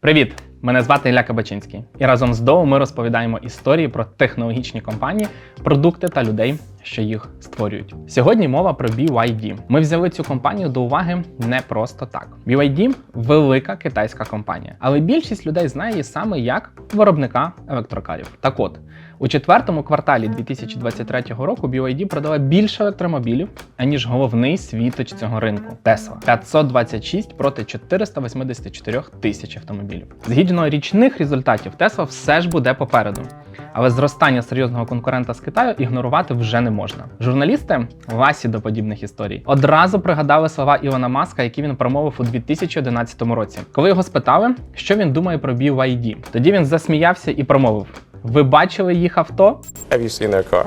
Привіт! Мене звати Ілля Кабачинський, і разом з Доу ми розповідаємо історії про технологічні компанії, продукти та людей, що їх створюють. Сьогодні мова про BYD. Ми взяли цю компанію до уваги не просто так. BYD – велика китайська компанія, але більшість людей знає її саме як виробника електрокарів. Так от. У четвертому кварталі 2023 року BYD продала більше електромобілів, аніж головний світоч цього ринку Tesla. 526 проти 484 тисяч автомобілів. Згідно річних результатів, Tesla все ж буде попереду. Але зростання серйозного конкурента з Китаю ігнорувати вже не можна. Журналісти ласі до подібних історій одразу пригадали слова Ілона Маска, які він промовив у 2011 році. Коли його спитали, що він думає про BYD, тоді він засміявся і промовив: Ви бачили їх авто? Have you seen their car?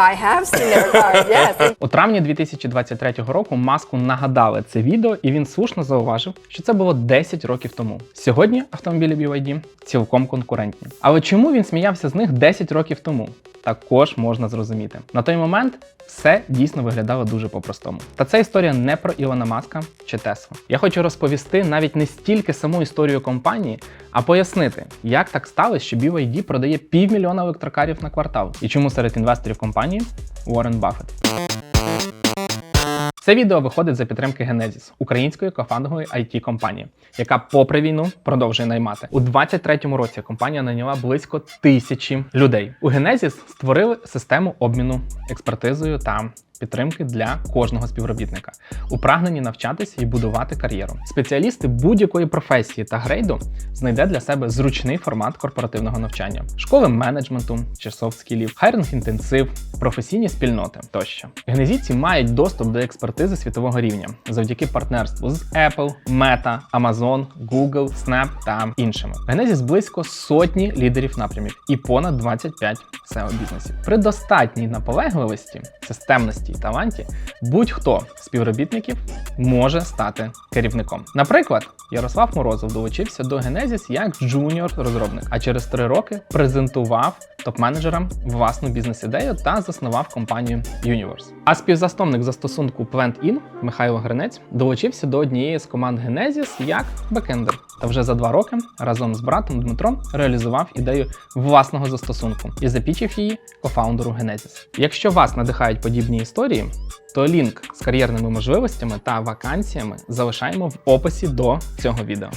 I have seen their cars, yes. У травні 2023 року маску нагадали це відео, і він слушно зауважив, що це було 10 років тому. Сьогодні автомобілі BYD цілком конкурентні. Але чому він сміявся з них 10 років тому? Також можна зрозуміти. На той момент все дійсно виглядало дуже по-простому. Та це історія не про Ілона Маска чи Теслу. Я хочу розповісти навіть не стільки саму історію компанії, а пояснити, як так сталося, що BYD продає півмільйона електрокарів на квартал і чому серед інвесторів компанії Уоррен Баффет. Це відео виходить за підтримки Genesis, української кофандової it компанії, яка, попри війну, продовжує наймати. У 2023 році компанія найняла близько тисячі людей. У Genesis створили систему обміну експертизою та підтримки для кожного співробітника у прагненні навчатися і будувати кар'єру. Спеціалісти будь-якої професії та грейду знайде для себе зручний формат корпоративного навчання, школи менеджменту чи софт-скілів, хайринг інтенсив, професійні спільноти тощо. Генезійці мають доступ до експертизи світового рівня завдяки партнерству з Apple, Meta, Amazon, Google, Snap та іншими. Genesis близько сотні лідерів напрямів і понад 25 SEO бізнесів. При достатній наполегливості, системності і таланті будь-хто з співробітників може стати керівником. Наприклад, Ярослав Морозов долучився до Genesis як джуніор розробник, а через три роки презентував топ-менеджерам власну бізнес-ідею та заснував компанію Universe. А співзасновник застосунку PlantIn Михайло Гринець долучився до однієї з команд Genesis як бекендер. Та вже за два роки разом з братом Дмитром реалізував ідею власного застосунку і запічив її кофаундеру Genesis. Якщо вас надихають подібні історії, то лінк з кар'єрними можливостями та вакансіями залишаємо в описі до цього відео.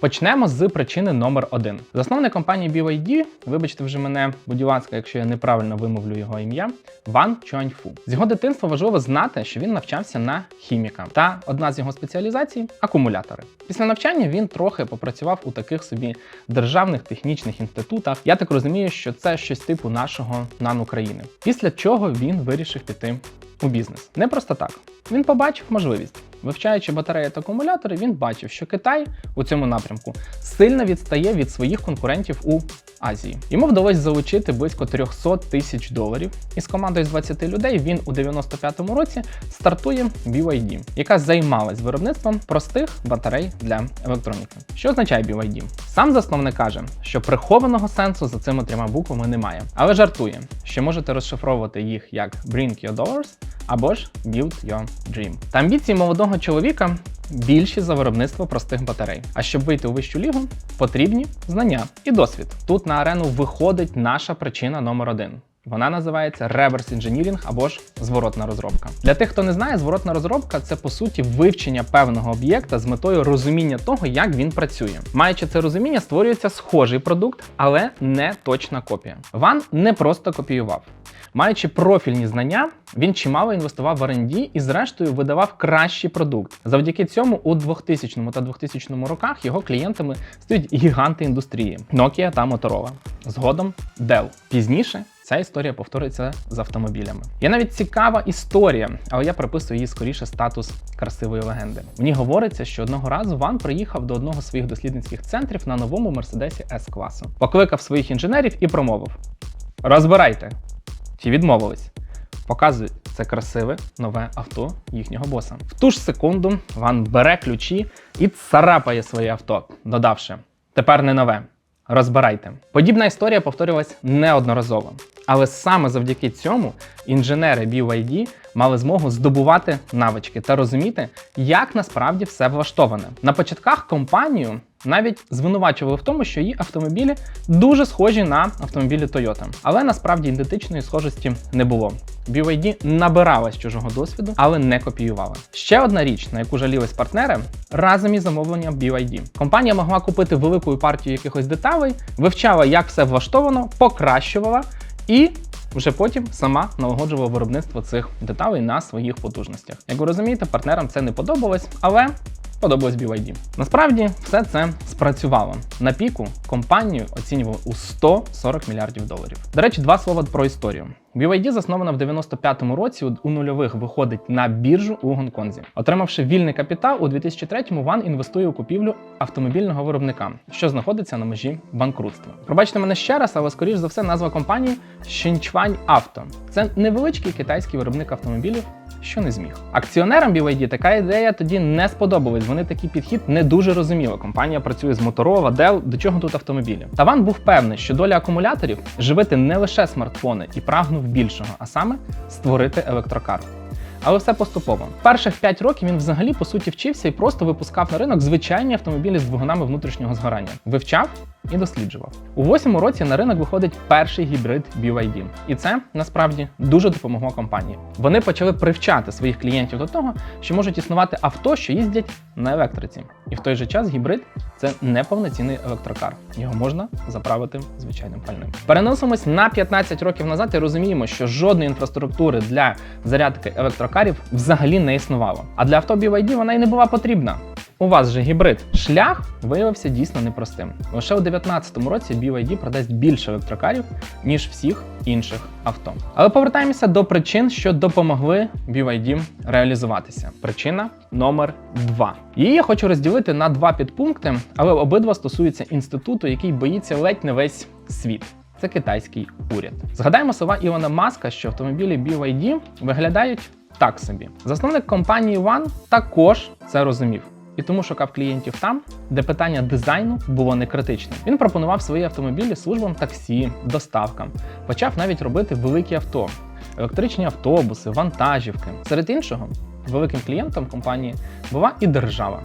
Почнемо з причини номер один. Засновник компанії BYD, вибачте вже мене, будь ласка, якщо я неправильно вимовлю його ім'я, Ван Чуаньфу. З його дитинства важливо знати, що він навчався на хіміка, та одна з його спеціалізацій акумулятори. Після навчання він трохи попрацював у таких собі державних технічних інститутах. Я так розумію, що це щось типу нашого НАН України. Після чого він вирішив піти у бізнес. Не просто так. Він побачив можливість. Вивчаючи батареї та акумулятори, він бачив, що Китай у цьому напрямку сильно відстає від своїх конкурентів у Азії. Йому вдалося залучити близько 300 тисяч доларів. І з командою з 20 людей він у 95-му році стартує BYD, яка займалась виробництвом простих батарей для електроніки. Що означає BYD? Сам засновник каже, що прихованого сенсу за цими трьома буквами немає, але жартує, що можете розшифровувати їх як Bring Your Dollars або ж Build Your Dream. Та амбіції молодого чоловіка більші за виробництво простих батарей. А щоб вийти у вищу лігу, потрібні знання і досвід. Тут на арену виходить наша причина номер один. Вона називається реверс інженірінг або ж зворотна розробка. Для тих, хто не знає, зворотна розробка це по суті вивчення певного об'єкта з метою розуміння того, як він працює. Маючи це розуміння, створюється схожий продукт, але не точна копія. Ван не просто копіював. Маючи профільні знання, він чимало інвестував в R&D і, зрештою, видавав кращий продукт. Завдяки цьому у 2000 та 2000 роках його клієнтами стають гіганти індустрії Nokia та Motorola. Згодом Dell. Пізніше Ця історія повторюється з автомобілями. Є навіть цікава історія, але я приписую їй скоріше статус красивої легенди. Мені говориться, що одного разу Ван приїхав до одного з своїх дослідницьких центрів на новому мерседесі с класу, покликав своїх інженерів і промовив: Розбирайте! Ті відмовились. Показують це красиве нове авто їхнього боса. В ту ж секунду Ван бере ключі і царапає своє авто, додавши: тепер не нове, Розбирайте. Подібна історія повторювалась неодноразово. Але саме завдяки цьому інженери BYD мали змогу здобувати навички та розуміти, як насправді все влаштоване. На початках компанію навіть звинувачували в тому, що її автомобілі дуже схожі на автомобілі Toyota. Але насправді ідентичної схожості не було. BYD з чужого досвіду, але не копіювала. Ще одна річ, на яку жалілись партнери, разом із замовленням BYD. Компанія могла купити велику партію якихось деталей, вивчала, як все влаштовано, покращувала і вже потім сама налагоджувала виробництво цих деталей на своїх потужностях. Як ви розумієте, партнерам це не подобалось, але подобалось BYD. Насправді все це спрацювало. На піку компанію оцінювали у 140 мільярдів доларів. До речі, два слова про історію. BYD заснована в 95-му році у нульових виходить на біржу у Гонконзі. Отримавши вільний капітал, у 2003-му Ван інвестує у купівлю автомобільного виробника, що знаходиться на межі банкрутства. Пробачте мене ще раз, але скоріш за все назва компанії Шинчвань Авто. Це невеличкий китайський виробник автомобілів, що не зміг. Акціонерам BYD така ідея тоді не сподобалась. Вони такий підхід не дуже розуміли. Компанія працює з Motorola, Dell, до чого тут автомобілі. Таван був певний, що доля акумуляторів живити не лише смартфони і прагнув більшого, а саме створити електрокар. Але все поступово. Перших 5 років він взагалі по суті вчився і просто випускав на ринок звичайні автомобілі з двигунами внутрішнього згорання. Вивчав і досліджував. У восьмому році на ринок виходить перший гібрид BYD. І це насправді дуже допомогло компанії. Вони почали привчати своїх клієнтів до того, що можуть існувати авто, що їздять на електриці. І в той же час гібрид це не повноцінний електрокар. Його можна заправити звичайним пальним. Переносимось на 15 років назад і розуміємо, що жодної інфраструктури для зарядки електрокарів взагалі не існувало. А для авто BYD вона й не була потрібна. У вас же гібрид. Шлях виявився дійсно непростим. Лише у 2019 році BYD продасть більше електрокарів, ніж всіх інших авто. Але повертаємося до причин, що допомогли BYD реалізуватися. Причина номер два. Її я хочу розділити на два підпункти, але обидва стосуються інституту, який боїться ледь не весь світ. Це китайський уряд. Згадаємо слова Ілона Маска, що автомобілі BYD виглядають так собі. Засновник компанії One також це розумів. І тому шукав клієнтів там, де питання дизайну було не критичним. Він пропонував свої автомобілі службам таксі, доставкам, почав навіть робити великі авто, електричні автобуси, вантажівки. Серед іншого, великим клієнтом компанії була і держава.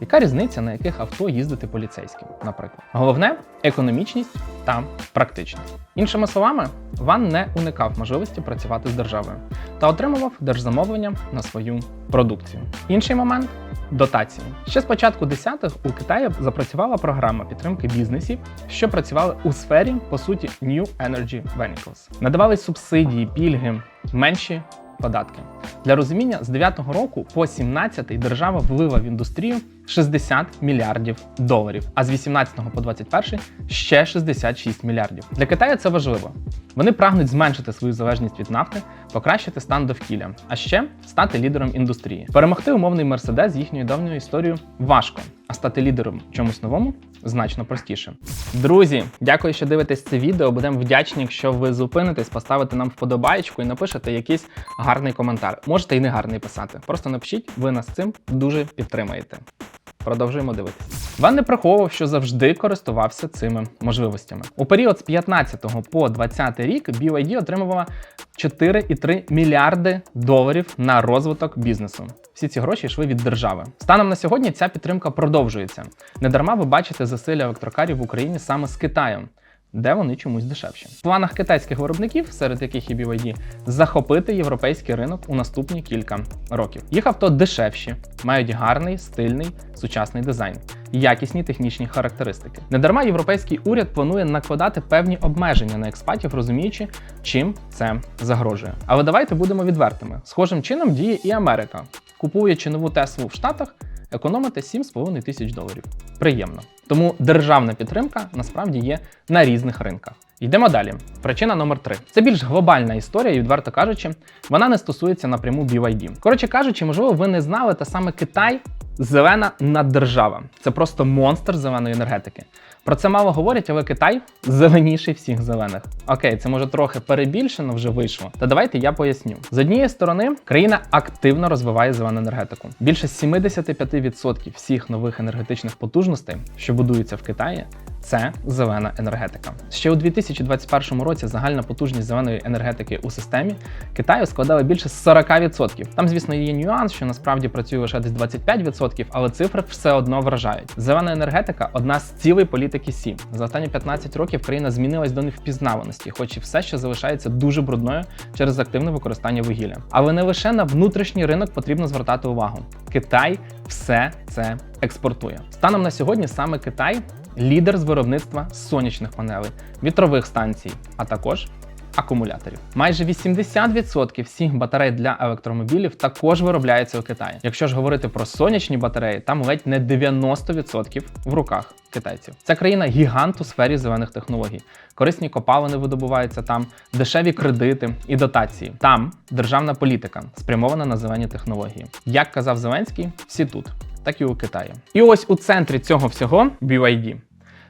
Яка різниця, на яких авто їздити поліцейським, наприклад? Головне економічність та практичність. Іншими словами, Ван не уникав можливості працювати з державою та отримував держзамовлення на свою продукцію. Інший момент дотації. Ще з початку 10-х у Китаї запрацювала програма підтримки бізнесів, що працювали у сфері, по суті, New Energy Vehicles. Надавались субсидії, пільги, менші податки. Для розуміння, з 9-го року по 17-й держава влила в індустрію 60 мільярдів доларів, а з 18-го по 21-й ще 66 мільярдів. Для Китаю це важливо. Вони прагнуть зменшити свою залежність від нафти, покращити стан довкілля, а ще стати лідером індустрії. Перемогти умовний мерседес з їхньою давньою історією важко, а стати лідером чомусь новому значно простіше. Друзі, дякую, що дивитесь це відео. Будемо вдячні, якщо ви зупинитесь, поставите нам вподобаєчку і напишете якийсь гарний коментар. Можете і не гарний писати. Просто напишіть, ви нас цим дуже підтримаєте. Продовжуємо дивитися. Ван не приховував, що завжди користувався цими можливостями. У період з 15 по 20 рік BYD отримувала 4,3 мільярди доларів на розвиток бізнесу. Всі ці гроші йшли від держави. Станом на сьогодні ця підтримка продовжується. Недарма ви бачите засилля електрокарів в Україні саме з Китаєм. Де вони чомусь дешевші. В планах китайських виробників, серед яких і BYD, захопити європейський ринок у наступні кілька років. Їх авто дешевші, мають гарний, стильний, сучасний дизайн, якісні технічні характеристики. Недарма європейський уряд планує накладати певні обмеження на експатів, розуміючи, чим це загрожує. Але давайте будемо відвертими. Схожим чином діє і Америка. Купуючи нову Теслу в Штатах, економите 7,5 тисяч доларів. Приємно. Тому державна підтримка насправді є на різних ринках. Йдемо далі. Причина номер 3 Це більш глобальна історія, і відверто кажучи, вона не стосується напряму BYD. Коротше кажучи, можливо, ви не знали, та саме Китай зелена наддержава. Це просто монстр зеленої енергетики. Про це мало говорять, але Китай зеленіший всіх зелених. Окей, це може трохи перебільшено вже вийшло. Та давайте я поясню. З однієї сторони, країна активно розвиває зелену енергетику. Більше 75% всіх нових енергетичних потужностей, що будуються в Китаї, це зелена енергетика. Ще у 2021 році загальна потужність зеленої енергетики у системі Китаю складала більше 40%. Там, звісно, є нюанс, що насправді працює лише десь 25%, але цифри все одно вражають. Зелена енергетика одна з цілей політики Сі. За останні 15 років країна змінилась до невпізнаваності, хоч і все ще залишається дуже брудною через активне використання вугілля. Але не лише на внутрішній ринок потрібно звертати увагу. Китай все це експортує. Станом на сьогодні саме Китай лідер з виробництва сонячних панелей, вітрових станцій, а також акумуляторів. Майже 80% всіх батарей для електромобілів також виробляються у Китаї. Якщо ж говорити про сонячні батареї, там ледь не 90% в руках китайців. Ця країна гігант у сфері зелених технологій. Корисні копалини видобуваються там, дешеві кредити і дотації. Там державна політика спрямована на зелені технології. Як казав Зеленський, всі тут, так і у Китаї. І ось у центрі цього всього BYD.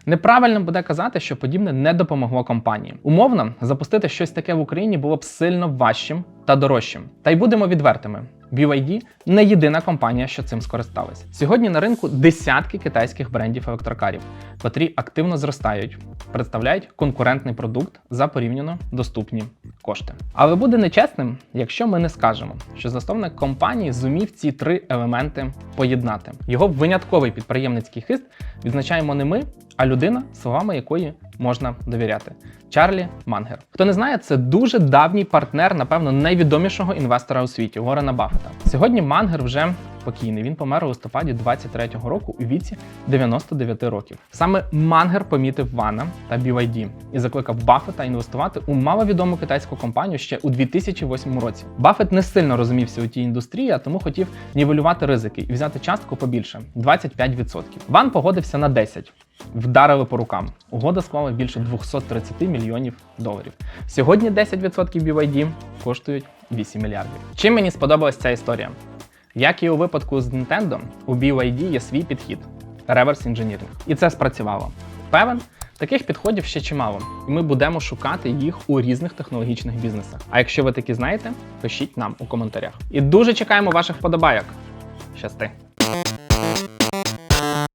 Неправильно буде казати, що подібне не допомогло компанії. Умовно, запустити щось таке в Україні було б сильно важчим та дорожчим. Та й будемо відвертими. BYD не єдина компанія, що цим скористалась. Сьогодні на ринку десятки китайських брендів електрокарів, котрі активно зростають, представляють конкурентний продукт за порівняно доступні кошти. Але буде нечесним, якщо ми не скажемо, що засновник компанії зумів ці три елементи поєднати. Його винятковий підприємницький хист відзначаємо не ми, а людина, словами якої можна довіряти. Чарлі Мангер. Хто не знає, це дуже давній партнер, напевно, найвідомішого інвестора у світі Уоррена Баффета. Сьогодні Мангер вже покійний. Він помер у листопаді 23-го року у віці 99 років. Саме Мангер помітив Вана та BYD і закликав Баффета інвестувати у маловідому китайську компанію ще у 2008 році. Баффет не сильно розумівся у тій індустрії, а тому хотів нівелювати ризики і взяти частку побільше 25%. Ван погодився на 10%. Вдарили по рукам. Угода склала більше 230 мільйонів доларів. Сьогодні 10% BYD коштують 8 мільярдів. Чим мені сподобалась ця історія? Як і у випадку з Nintendo, у BYD є свій підхід реверс інженіринг. І це спрацювало. Певен, таких підходів ще чимало, і ми будемо шукати їх у різних технологічних бізнесах. А якщо ви такі знаєте, пишіть нам у коментарях. І дуже чекаємо ваших вподобайок. Щасти!